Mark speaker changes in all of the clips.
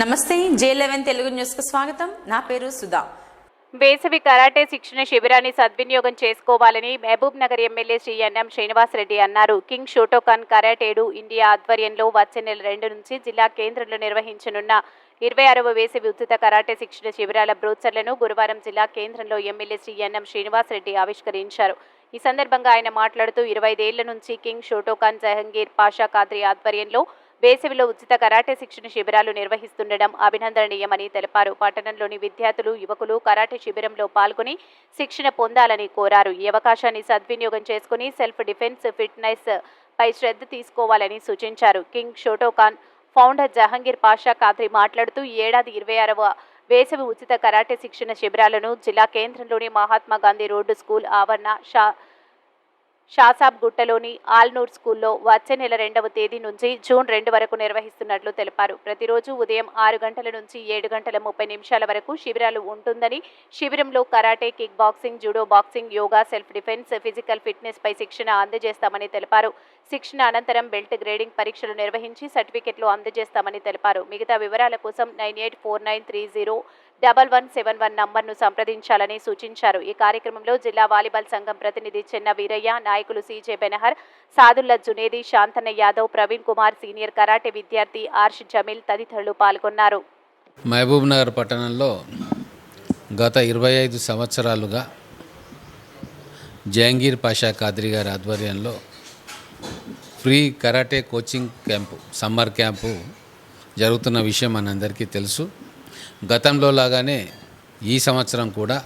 Speaker 1: నమస్తే జే లెవెన్ తెలుగు న్యూస్కు స్వాగతం. నా పేరు సుధా.
Speaker 2: వేసవి కరాటే శిక్షణ శిబిరాన్ని సద్వినియోగం చేసుకోవాలని Mahabubnagar MLA Shri NM Srinivasa Reddy అన్నారు. కింగ్ షోటోకాన్ కరాటేడు ఇండియా ఆధ్వర్యంలో వచ్చే నెల రెండు నుంచి జిల్లా కేంద్రంలో నిర్వహించనున్న ఇరవై ఆరవ వేసవి ఉచిత కరాటే శిక్షణ శిబిరాల బ్రోచర్లను గురువారం జిల్లా కేంద్రంలో ఎమ్మెల్యే శ్రీ ఎన్ఎం శ్రీనివాసరెడ్డి ఆవిష్కరించారు. ఈ సందర్భంగా ఆయన మాట్లాడుతూ ఇరవై ఐదేళ్ళ నుంచి కింగ్ షోటోకాన్ జహంగీర్ పాషా కాద్రి ఆధ్వర్యంలో వేసవిలో ఉచిత కరాటే శిక్షణ శిబిరాలు నిర్వహిస్తుండడం అభినందనీయమని తెలిపారు. పట్టణంలోని విద్యార్థులు యువకులు కరాటే శిబిరంలో పాల్గొని శిక్షణ పొందాలని కోరారు. ఈ అవకాశాన్ని సద్వినియోగం చేసుకుని సెల్ఫ్ డిఫెన్స్ ఫిట్నెస్ పై శ్రద్ధ తీసుకోవాలని సూచించారు. King Shotokan founder Jahangir Pasha Khadri మాట్లాడుతూ ఈ ఏడాది ఇరవై ఆరవ వేసవి ఉచిత కరాటే శిక్షణ శిబిరాలను జిల్లా కేంద్రంలోని మహాత్మా గాంధీ రోడ్డు స్కూల్ ఆవరణ షా షాసాబ్ గుట్టలోని ఆల్నూర్ స్కూల్లో వచ్చే నెల రెండవ తేదీ నుంచి జూన్ రెండు వరకు నిర్వహిస్తున్నట్లు తెలిపారు. ప్రతిరోజు ఉదయం ఆరు గంటల నుంచి ఏడు గంటల ముప్పై నిమిషాల వరకు శిబిరాలు ఉంటుందని శిబిరంలో karate kick boxing judo boxing yoga self defence physical fitness పై శిక్షణ అందజేస్తామని తెలిపారు. శిక్షణ అనంతరం బెల్ట్ గ్రేడింగ్ పరీక్షలు నిర్వహించి సర్టిఫికెట్లు అందజేస్తామని తెలిపారు. మిగతా వివరాల కోసం nine eight four nine three zero double one seven one నంబర్ను సంప్రదించాలని సూచించారు. ఈ కార్యక్రమంలో జిల్లా వాలీబాల్ సంఘం ప్రతినిధి చెన్న వీరయ్య నాయకులు సీజే బెనహర్ సాదుల్లా జునేది శాంతన్న యాదవ్ ప్రవీణ్ కుమార్ సీనియర్ కరాటే విద్యార్థి ఆర్ష్ జమీల్ తదితరులు పాల్గొన్నారు.
Speaker 3: మహబూబ్ నగర్ పట్టణంలో గత ఇరవై ఐదు సంవత్సరాలుగా జహంగీర్ పాషా కాద్రి గారి ఆధ్వర్యంలో free karate coaching camp summer camp జరుగుతున్న విషయం మనందరికీ తెలుసు. గతంలో లాగానే ఈ సంవత్సరం కూడా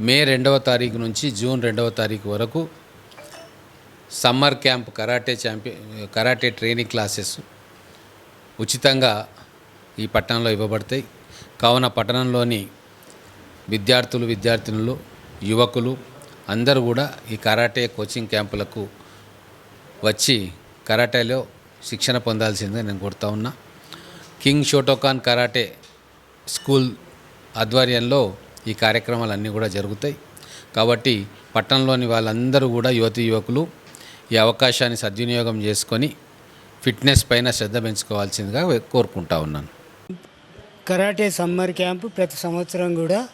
Speaker 3: మే రెండవ తారీఖు నుంచి జూన్ రెండవ తారీఖు వరకు summer camp karate champion karate training classes ఉచితంగా ఈ పట్టణంలో ఇవ్వబడతాయి. కావున పట్టణంలోని విద్యార్థులు విద్యార్థినులు యువకులు అందరూ కూడా ఈ కరాటే కోచింగ్ క్యాంపులకు వచ్చి కరాటేలో శిక్షణ పొందాల్సిందే నేను కోరుతా ఉన్నా. కింగ్ షోటోకాన్ కరాటే స్కూల్ ఆధ్వర్యంలో ఈ కార్యక్రమాలన్నీ కూడా జరుగుతాయి. కాబట్టి పట్టణంలోని వాళ్ళందరూ కూడా యువతి యువకులు ఈ అవకాశాన్ని సద్వినియోగం చేసుకొని ఫిట్నెస్ పైన శ్రద్ధ పెంచుకోవాల్సిందిగా కోరుకుంటా ఉన్నాను.
Speaker 4: కరాటే సమ్మర్ క్యాంపు ప్రతి సంవత్సరం కూడా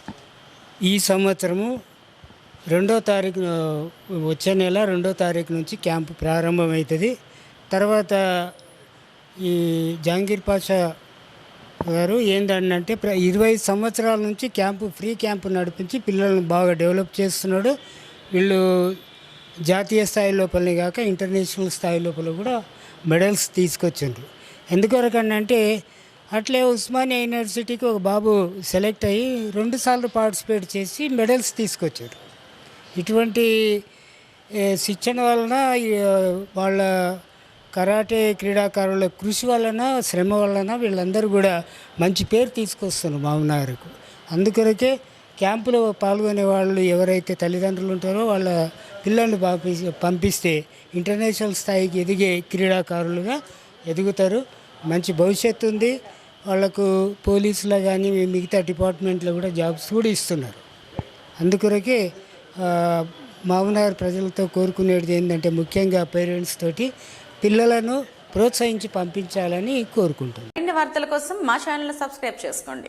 Speaker 4: ఈ సంవత్సరము రెండో తారీఖు వచ్చే నెల రెండో తారీఖు నుంచి క్యాంపు ప్రారంభమవుతుంది. తర్వాత ఈ జహాంగీర్ పాషా గారు ఏంటంటే ప్ర ఇరవై సంవత్సరాల నుంచి క్యాంపు ఫ్రీ క్యాంపు నడిపించి పిల్లలను బాగా డెవలప్ చేస్తున్నాడు. వీళ్ళు జాతీయ స్థాయి లోపలనే కాక ఇంటర్నేషనల్ స్థాయి లోపల కూడా మెడల్స్ తీసుకొచ్చిండ్రు. ఎందుకొరకంటే అట్లే ఉస్మానియా యూనివర్సిటీకి ఒక బాబు సెలెక్ట్ అయ్యి రెండుసార్లు పార్టిసిపేట్ చేసి మెడల్స్ తీసుకొచ్చారు ఇటువంటి శిక్షణ వలన వాళ్ళ కరాటే క్రీడాకారుల కృషి వలన శ్రమ వలన వీళ్ళందరూ కూడా మంచి పేరు తీసుకొస్తున్నారు మామనగర్కు అందుకొరకే క్యాంపులో పాల్గొనే వాళ్ళు ఎవరైతే తల్లిదండ్రులు ఉంటారో వాళ్ళ పిల్లల్ని పంపి పంపిస్తే ఇంటర్నేషనల్ స్థాయికి ఎదిగే క్రీడాకారులుగా ఎదుగుతారు. మంచి భవిష్యత్తు ఉంది. వాళ్ళకు పోలీసులో కానీ మిగతా డిపార్ట్మెంట్లో కూడా జాబ్స్ కూడా ఇస్తున్నారు. అందుకొరకే ఆ, మామనగర్ ప్రజలతో కోరుకునేది ఏంటంటే ముఖ్యంగా పేరెంట్స్ తోటి పిల్లలను ప్రోత్సహించి పంపించాలని కోరుకుంటున్నాను.
Speaker 1: వార్తల కోసం మా ఛానల్ సబ్స్క్రైబ్ చేసుకోండి.